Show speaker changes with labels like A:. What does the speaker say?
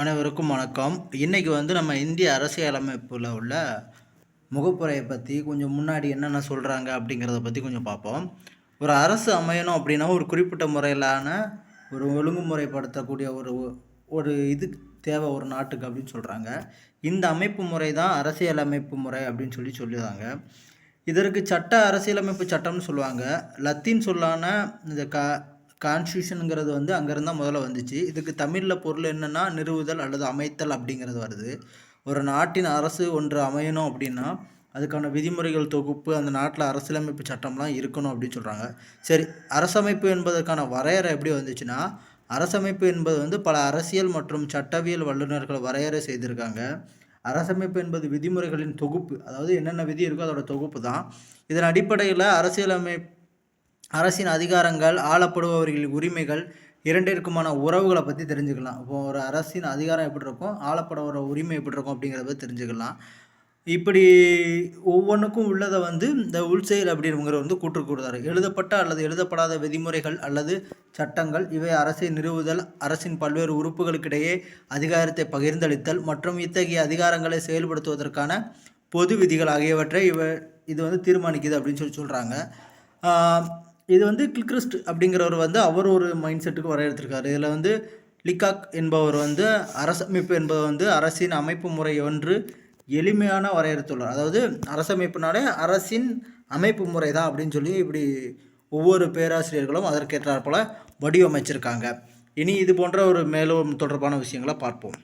A: அனைவருக்கும் வணக்கம். இன்றைக்கி வந்து நம்ம இந்திய அரசியலமைப்பில் உள்ள முகப்புரையை பற்றி கொஞ்சம் முன்னாடி என்னென்ன சொல்கிறாங்க அப்படிங்கிறத பற்றி கொஞ்சம் பார்ப்போம். ஒரு அரசு அமையணும் அப்படின்னா ஒரு குறிப்பிட்ட முறையிலான ஒரு ஒழுங்குமுறைப்படுத்தக்கூடிய ஒரு ஒரு இது தேவை ஒரு நாட்டுக்கு அப்படின்னு சொல்கிறாங்க இந்த அமைப்பு முறை தான் அரசியலமைப்பு முறை அப்படின்னு சொல்லி சொல்லிடுறாங்க. இதற்கு சட்ட அரசியலமைப்பு சட்டம்னு சொல்லுவாங்க. லத்தீன் சொல்லான இந்த க கான்ஸ்டியூஷனுங்கிறது வந்து அங்கேருந்து தான் முதல்ல வந்துச்சு. இதுக்கு தமிழில் பொருள் என்னென்னா நிறுவுதல் அல்லது அமைத்தல் அப்படிங்கிறது வருது. ஒரு நாட்டின் அரசு ஒன்று அமையணும் அப்படின்னா அதுக்கான விதிமுறைகள் தொகுப்பு அந்த நாட்டில் அரசியலமைப்பு சட்டம்லாம் இருக்கணும் அப்படின்னு சொல்கிறாங்க சரி அரசமைப்பு என்பதற்கான வரையறை எப்படி வந்துச்சுன்னா அரசமைப்பு என்பது வந்து பல அரசியல் மற்றும் சட்டவியல் வல்லுநர்கள் வரையறை செய்திருக்காங்க. அரசமைப்பு என்பது விதிமுறைகளின் தொகுப்பு அதாவது என்னென்ன விதி இருக்கோ அதோட தொகுப்பு தான். இதன் அடிப்படையில் அரசியலமைப்பு அரசின் அதிகாரங்கள் ஆளப்படுபவர்களின் உரிமைகள் இரண்டிற்குமான உறவுகளை பற்றி தெரிஞ்சுக்கலாம். இப்போ ஒரு அரசின் அதிகாரம் எப்படி இருக்கும் ஆளப்படுற உரிமை எப்படி இருக்கும் அப்படிங்கிறத பற்றி தெரிஞ்சுக்கலாம். இப்படி ஒவ்வொன்றுக்கும் உள்ளதை வந்து இந்த உள்செயல் அப்படிங்கிற வந்து கூற்றுக்கூடுதார் எழுதப்பட்ட அல்லது எழுதப்படாத விதிமுறைகள் அல்லது சட்டங்கள் இவை அரசை நிறுவுதல் அரசின் பல்வேறு உறுப்புகளுக்கிடையே அதிகாரத்தை பகிர்ந்தளித்தல் மற்றும் இத்தகைய அதிகாரங்களை செயல்படுத்துவதற்கான பொது விதிகள் ஆகியவற்றை இவ இது வந்து தீர்மானிக்குது அப்படின்னு சொல்லி சொல்கிறாங்க இது வந்து கில்கிறிஸ்ட் அப்படிங்கிறவர் வந்து அவர் ஒரு மைண்ட் செட்டுக்கு வரையறுத்திருக்காரு. இதில் வந்து லிகாக் என்பவர் வந்து அரசமைப்பு என்பது வந்து அரசின் அமைப்பு முறை ஒன்று எளிமையான வரையறுத்துள்ளார். அதாவது அரசமைப்புனாலே அரசின் அமைப்பு முறை தான் அப்படின்னு சொல்லி இப்படி ஒவ்வொரு பேராசிரியர்களும் அதற்கேற்றாற்போல் வடிவமைச்சிருக்காங்க. இனி இது போன்ற ஒரு மேலும் தொடர்பான விஷயங்களை பார்ப்போம்.